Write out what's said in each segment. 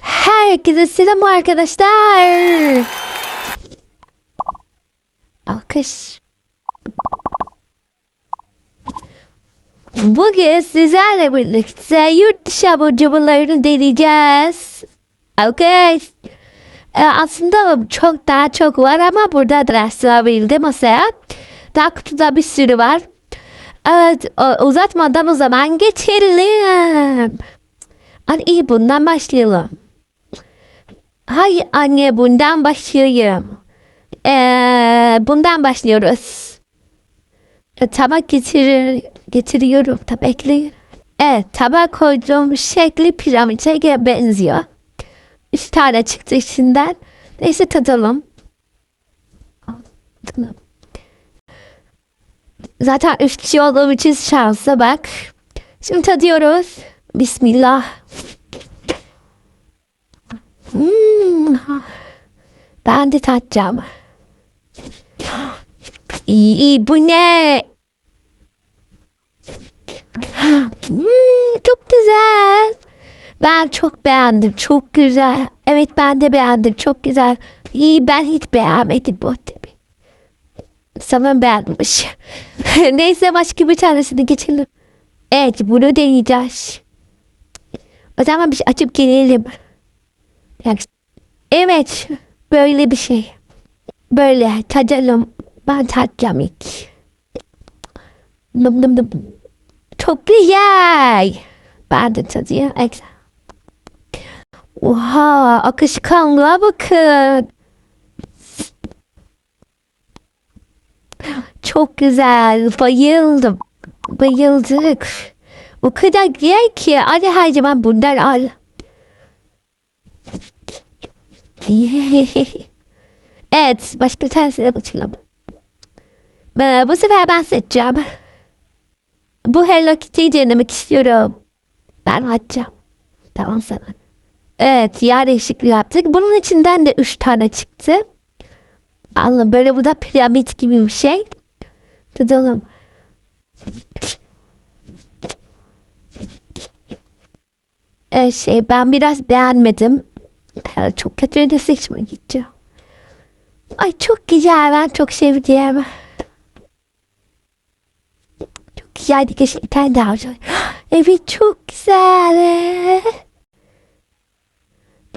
Herkese selam arkadaşlar. Alkış. Bugün sizlerle birlikte yurt dışı abur cuburlarını deneyeceğiz. Alkış. Ee, aslında çok daha çok var ama burada rastlayabildim masaya. Daha kutuda bir sürü var. Evet uzatmadan o zaman geçelim. Hadi iyi bundan başlayalım. Hayır anne bundan başlayayım. Ee, bundan başlıyoruz. E, tabak getir, getiriyorum tabaklı. Evet tabak koyduğum şekli piramide benziyor. Üç tane çıktı içinden. Neyse tadalım. Zaten üç kişi olduğum için şansa bak. Şimdi tadıyoruz. Bismillah. Hmm. Ben de tatacağım. İyi, iyi bu ne? Hmm, çok güzel. Ben çok beğendim. Çok güzel. Evet ben de beğendim. Çok güzel. İyi ben hiç beğenmedim bu tabii. Sanırım beğenmiş. Neyse başka bir tanesini geçelim. Evet bunu deneyeceğiz. O zaman bir şey açıp gelelim. Yani- Evet böyle bir şey. Böyle tadalım. Ben tadacağım ilk. Nım nım nım. Çok güzel. Ben de tadayım. Oha akışkanlığa bakın. Çok güzel. Bayıldım. Bayıldık. O kadar güzel ki. Hadi her zaman bundan al. evet. Başka bir tanesine bakalım. Ee, Bu sefer ben seçeceğim. Bu Hello Kitty'yi denemek istiyorum. Ben açacağım. Tamam sana. Evet yer değişikliği yaptık. Bunun içinden de üç tane çıktı. Allah böyle bu da piramit gibi bir şey. Tadalım. Ee, şey ben biraz beğenmedim. Ee, çok kötü de seçme gideceğim. Ay çok güzel ben çok sevdim. Çok güzeldi keşke bir tane daha olsaydı. Evet çok güzel.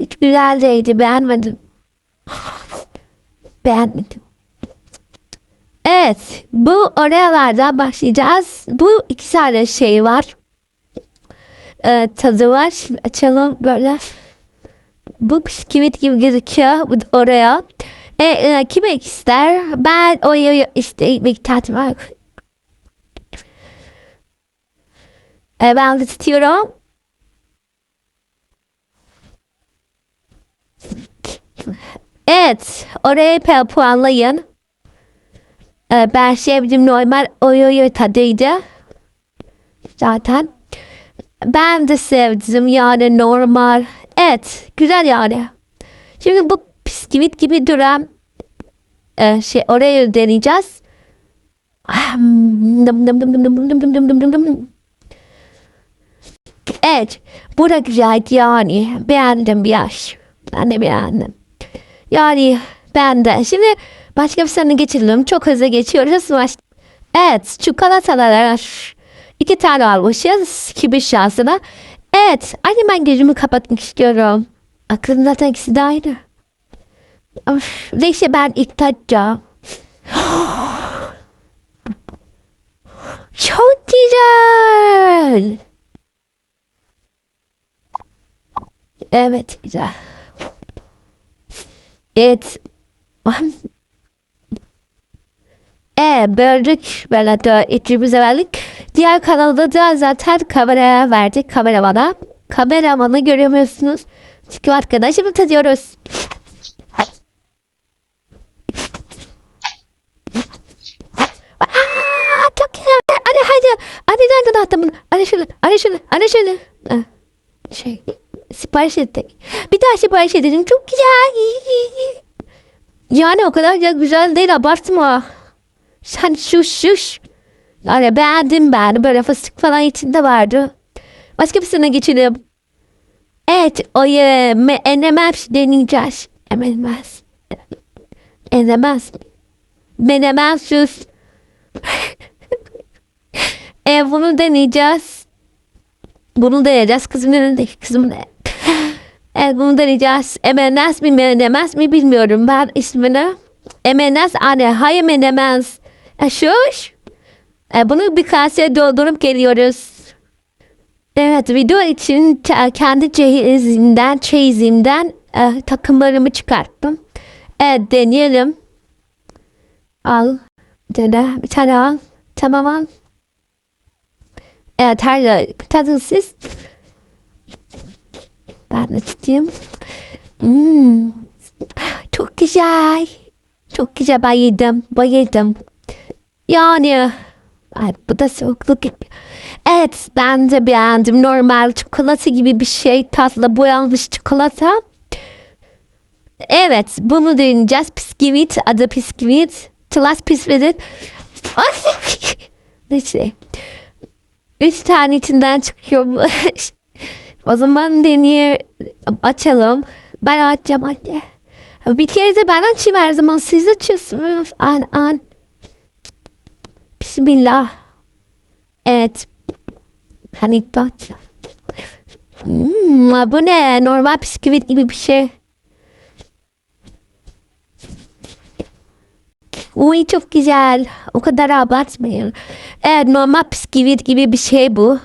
Hiç güzel değildi beğenmedim. Beğenmedim. Evet, bu oralardan başlayacağız. Bu iki tane şey var. Ee, tadı var. Şimdi açalım böyle. Bu bisküvit gibi gözüküyor. Oraya. E, e, kim ister? Ben oraya işte bir tatmak. E, ben de tutuyorum. Evet, oraya puanlayın. Ee, ben sevdim normal oyoyo tadıydı. Zaten. Ben de sevdim yani normal. Evet. Güzel yani. Şimdi bu bisküvit gibi duran e, şey oraya deneyeceğiz. Evet. Bu da güzel yani. Beğendim biraz. Ben de beğendim. Yani ben de. Şimdi başka bir sene geçelim. Çok hızlı geçiyoruz. Baş... Evet. Çikolatalar. İki tane almışız. Kimin şansına. Evet. Hadi ben gözümü kapatmak istiyorum. Aklım zaten ikisi de aynı. Of, Neyse ben ilk tadacağım. Çok güzel. Evet güzel. Evet. E böldük böyle de içimize verdik. Diğer kanalda da zaten kameraya verdik kameramana. Kameramanı göremiyorsunuz. Çünkü arkadaşımı tadıyoruz. Aa, çok güzel. Hadi hadi. Hadi nereden attın bunu? Şöyle. Hadi şöyle. Hadi şöyle. Ha, Şey. Sipariş ettik. Bir daha sipariş edelim. Çok güzel. Yani o kadar da güzel değil abartma. Sen şuş şuş. Yani beğendim ben. Böyle fıstık falan içinde vardı. Başka birisine geçelim. Evet, o me- enemez deneyeceğiz. Enemez. Enemez. Menemez sus. e, bunu deneyeceğiz. Bunu deneyeceğiz. Kızımın önünde. Kızımın Evet bunu deneyeceğiz. Emenes mi menemez mi bilmiyorum ben ismini. Emenes anne. Hayır menemez. E, şuş. E, bunu bir kaseye doldurup geliyoruz. Evet video için kendi çeyizimden, çeyizimden e, takımlarımı çıkarttım. Evet deneyelim. Al. Dene. Bir tane al. Tamam al. Evet her tadın siz. Ben de tutayım. Hmm. Çok güzel. Çok güzel bayıldım. Bayıldım. Yani Ay, bu da soğukluk. Evet ben de beğendim. Normal çikolata gibi bir şey. Tatlı boyanmış çikolata. Evet bunu deneyeceğiz. Bisküvit adı bisküvit. Tlas bisküvit. Neyse. Üç tane içinden çıkıyor o zaman deneye açalım. Ben açacağım anne. Bir kere de ben açayım her zaman. Siz açıyorsunuz. An an. Bismillah. Evet. Hani bak. Hmm, bu ne? Normal bisküvit gibi bir şey. Uy çok güzel. O kadar abartmayın. Evet normal bisküvit gibi bir şey bu.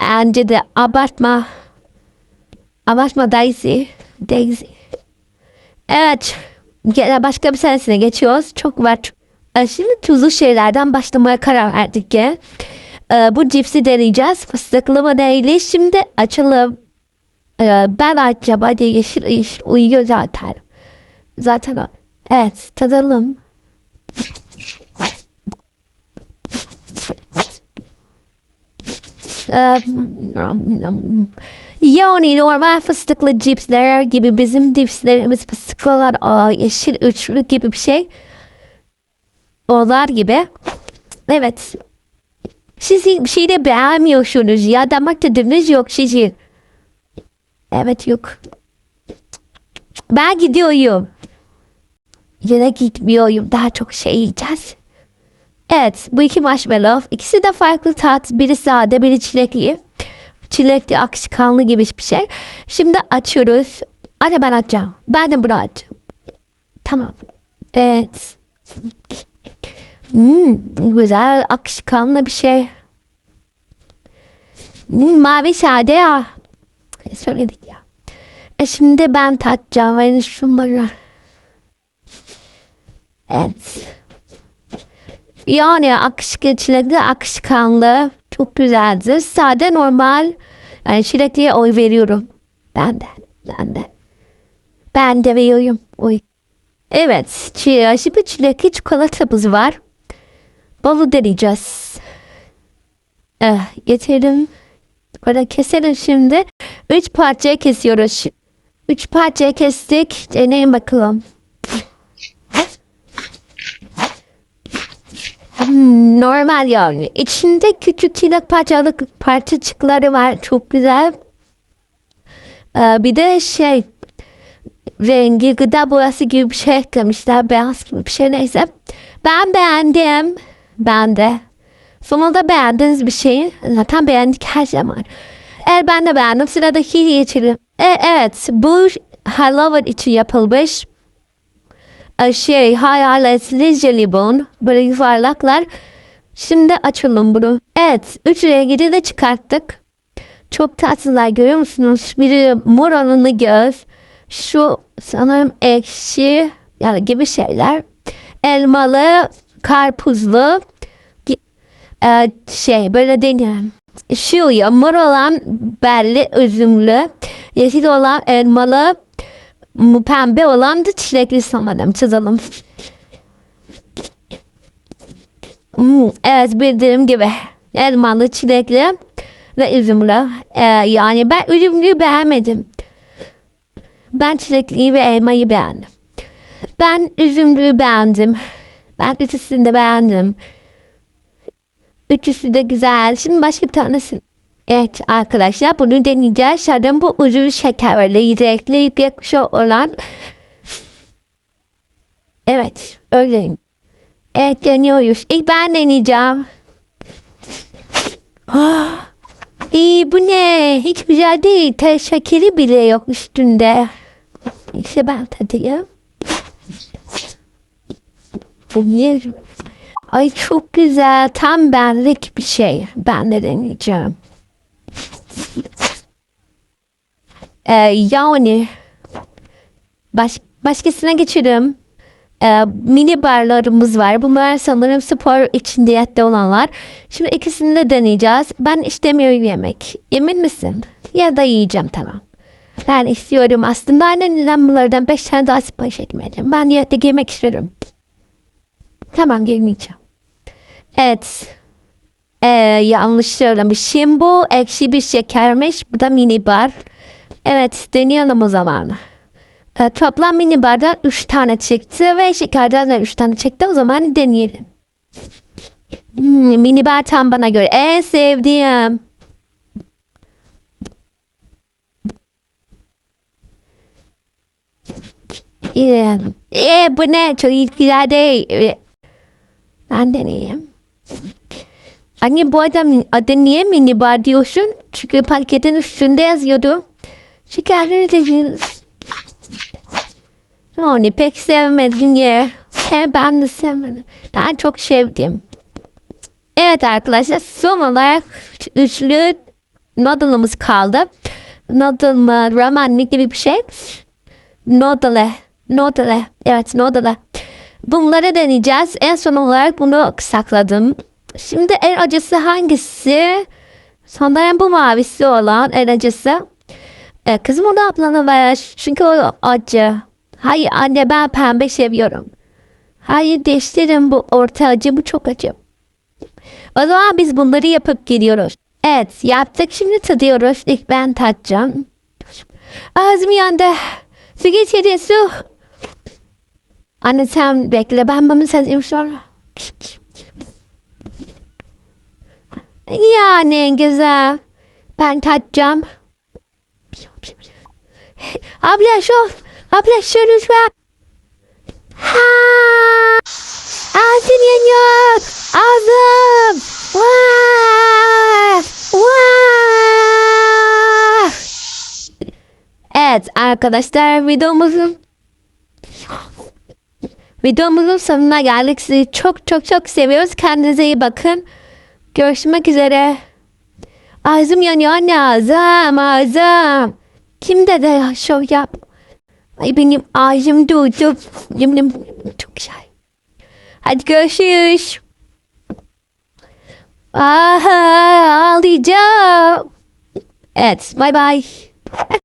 Bence de abartma. Abartma Daisy. Daisy. Evet. Başka bir senesine geçiyoruz. Çok var. Ee, Şimdi tuzlu şeylerden başlamaya karar verdik ki. Ee, bu cipsi deneyeceğiz. Fıstıklı mı değil. Şimdi açalım. Ee, ben açacağım. Hadi yeşil yeşil uyuyor zaten. Zaten o. Evet tadalım. Yani normal fıstıklı cipsler gibi bizim cipslerimiz fıstıklılar yeşil üçlü gibi bir şey. Onlar gibi. Evet. Siz hiçbir şey de beğenmiyorsunuz ya damak tadınız yok sizin. Evet yok. Ben gidiyorum. Yine gitmiyorum. Daha çok şey yiyeceğiz. Evet bu iki marshmallow. İkisi de farklı tat. Biri sade biri çilekli. Çilekli akışkanlı gibi bir şey. Şimdi açıyoruz. Hadi ben açacağım. Ben de bunu açacağım. Tamam. Evet. Hmm, güzel akışkanlı bir şey. Hmm, mavi sade ya. Söyledik ya. E şimdi ben tatacağım. Yani şunları. Evet. Yani akışkan, çilekli akışkanlı çok güzeldir. Sade normal. Yani çilekliye oy veriyorum. Ben de. Ben de. Ben de veriyorum oy. Evet. çi- Şimdi çilekli çikolatamız var. Balı deneyeceğiz. Eh, getirelim. Böyle keselim şimdi. Üç parçaya kesiyoruz. Üç parçaya kestik. Deneyin bakalım. Hmm, normal yani. İçinde küçük çilek parçalık parçacıkları var. Çok güzel. Ee, bir de şey rengi gıda boyası gibi bir şey eklemişler. Beyaz gibi bir şey neyse. Ben beğendim. Ben de. Sonunda beğendiğiniz bir şeyi zaten beğendik her zaman. Evet ben de beğendim. Sıradaki geçelim. E, evet bu Halloween için yapılmış e, şey hayaletli jelibon böyle yuvarlaklar. Şimdi açalım bunu. Evet üç rengi de çıkarttık. Çok tatlılar görüyor musunuz? Biri mor olanı göz. Şu sanırım ekşi yani gibi şeyler. Elmalı, karpuzlu e, şey böyle deneyelim. Şu ya mor olan belli üzümlü, yeşil olan elmalı, pembe olan da çilekli sanırım çizelim. Hmm, evet bildiğim gibi elmalı, çilekli ve üzümlü. Ee, yani ben üzümlüyü beğenmedim. Ben çilekliyi ve elmayı beğendim. Ben üzümlüyü beğendim. Ben ikisini de beğendim. Üçüsü de güzel. Şimdi başka bir tanesi. Evet arkadaşlar bunu deneyeceğiz. Sanırım bu uzun şekerli, lezzetli, yakışı olan. Evet öyle. Evet deniyoruz. İlk ben deneyeceğim. Ah, İyi bu ne? Hiç güzel değil. Tel şekeri bile yok üstünde. İşte ben tadayım. Ne? Ay çok güzel. Tam benlik bir şey. Ben de deneyeceğim. Ee, yani baş, başkasına geçelim. Ee, mini barlarımız var. Bunlar sanırım spor için diyette olanlar. Şimdi ikisini de deneyeceğiz. Ben istemiyorum yemek. Emin misin? Ya da yiyeceğim tamam. Ben istiyorum aslında annenden bunlardan beş tane daha sipariş etmedim. Ben diyette yemek istiyorum. Tamam gelmeyeceğim. Evet. Ee, yanlış söylemişim. Bu ekşi bir şekermiş. Bu da mini bar. Evet deneyelim o zaman. Ee, toplam mini bardan 3 tane çıktı ve şekerden de 3 tane çıktı. O zaman deneyelim. Hmm, mini tam bana göre en sevdiğim. Ee, ee, bu ne? Çok güzel değil. Ee, Ben deneyeyim. Anne bu adam adı niye mini bar diyorsun? Çünkü paketin üstünde yazıyordu. Şekerleri de onu pek sevmedim ya. He, ben de sevmedim. Ben çok sevdim. Evet arkadaşlar son olarak üçlü noodle'ımız kaldı. Noodle mı, ramen gibi bir şey. Noodle. Noodle. Evet noodle. Bunları deneyeceğiz. En son olarak bunu sakladım. Şimdi en acısı hangisi? Sanırım bu mavisi olan en acısı. E, kızım onu ablana ver. Çünkü o acı. Hayır anne ben pembe seviyorum. Hayır değiştirin bu orta acı bu çok acı. O zaman biz bunları yapıp geliyoruz. Evet yaptık şimdi tadıyoruz. İlk ben tadacağım. Ağzım yandı. Su getir su. Anne sen bekle ben bunu sadeyim sonra. Yani güzel. Ben tadacağım. Abla şu. Abla şu lütfen. Ha! Ağzım yanıyor. Ağzım. Vah! Vah! Evet arkadaşlar videomuzun videomuzun sonuna geldik. Sizi çok çok çok seviyoruz. Kendinize iyi bakın. Görüşmek üzere. Ağzım yanıyor anne ağzım ağzım. Kim dedi şov yap? Ay benim ağzım durdu. Yemin çok güzel. Hadi görüşürüz. Aha ağlayacağım. Evet bye bye.